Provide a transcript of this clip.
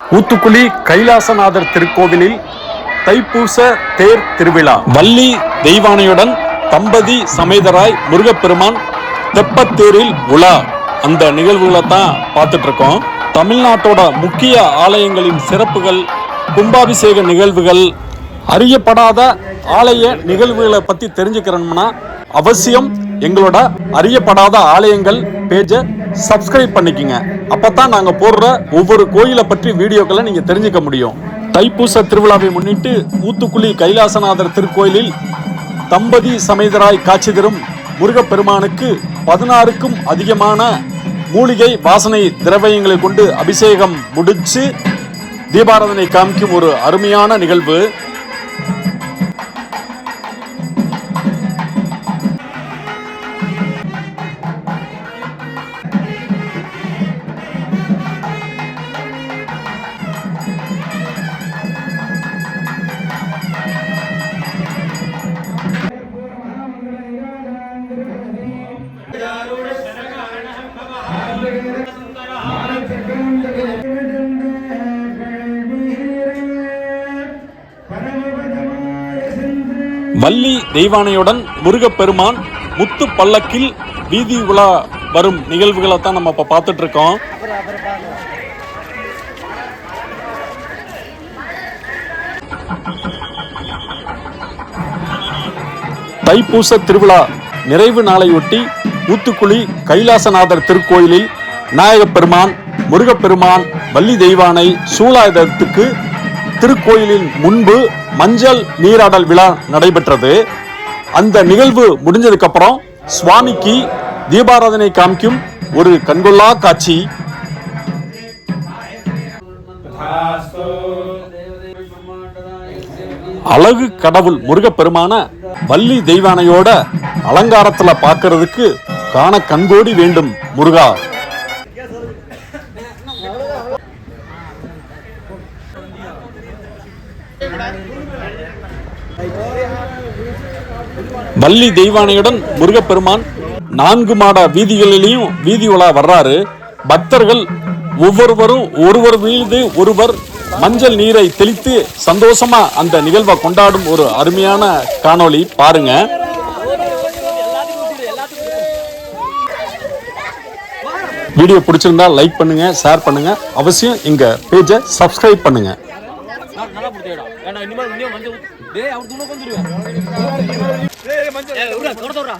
ஊத்துக்குளி கைலாசநாதர் திருக்கோவிலில் தைப்பூச தேர் திருவிழா. வள்ளி தெய்வானையுடன் தம்பதி சமேதராய் முருகப்பெருமான் தெப்பத்தேரில் உலா. அந்த நிகழ்வுகளை தான் பார்த்துட்டு இருக்கோம் தமிழ்நாட்டோட முக்கிய ஆலயங்களின் சிறப்புகள் கும்பாபிஷேக நிகழ்வுகள் அறியப்படாத ஆலய நிகழ்வுகளை பத்தி தெரிஞ்சுக்கிறோம்னா அவசியம் எங்களோட அறியப்படாத ஆலயங்கள் பேஜை சப்ஸ்கிரைப் பண்ணிக்கங்க. அப்போ தான் நாங்கள் போடுற ஒவ்வொரு கோயிலை பற்றி வீடியோக்களை நீங்கள் தெரிஞ்சுக்க முடியும். தைப்பூச திருவிழாவை முன்னிட்டு ஊத்துக்குழி கைலாசநாதர் திருக்கோயிலில் தம்பதி சமேதராய் காட்சி தரும் முருகப்பெருமானுக்கு பதினாறுக்கும் அதிகமான மூலிகை வாசனை திரவியங்களை கொண்டு அபிஷேகம் முடிச்சு தீபாராதனை காமிக்கும் ஒரு அருமையான நிகழ்வு. வள்ளி தெய்வானையுடன் முருகப்பெருமான் முத்து பல்லக்கில் வீதி உலா வரும் நிகழ்வுகளை தான் நம்ம இப்போ பார்த்துட்டு இருக்கோம் தைப்பூச திருவிழா நிறைவு நாளையொட்டி ஊத்துக்குழி கைலாசநாதர் திருக்கோயிலில் விநாயகப் பெருமான் முருகப்பெருமான் வள்ளி தெய்வானை சூலாயுதத்துக்கு திருக்கோயிலின் முன்பு மஞ்சள் நீராடல் விழா நடைபெற்றது. அந்த நிகழ்வு முடிஞ்சதுக்கு அப்புறம் சுவாமிக்கு தீபாராதனை காமிக்கும் ஒரு கண்கொள்ளா காட்சி. அழகு கடவுள் முருகப்பெருமான வள்ளி தெய்வானையோட அலங்காரத்துல பார்க்கறதுக்கு காண கண்கோடி வேண்டும் முருகா. வள்ளி தெய்வானையுடன் முருகப்பெருமான் நான்கு மாட வீதிகளிலையும் வீதி உலா வர்றாரு. பக்தர்கள் ஒவ்வொருவரும் ஒருவர் மீது ஒருவர் மஞ்சள் நீரை தெளித்து சந்தோஷமா அந்த நிகழ்வை கொண்டாடும் ஒரு அருமையான காணொளி பாருங்க. வீடியோ பிடிச்சிருந்தா லைக் பண்ணுங்க ஷேர் பண்ணுங்க. அவசியம் எங்க பேஜை சப்ஸ்கிரைப் பண்ணுங்க. ஏன்னா இனிமேல் இன்னும் மஞ்சள். டேய் அவர் துணை கொஞ்சம் மஞ்சள் தொட தொடுறா.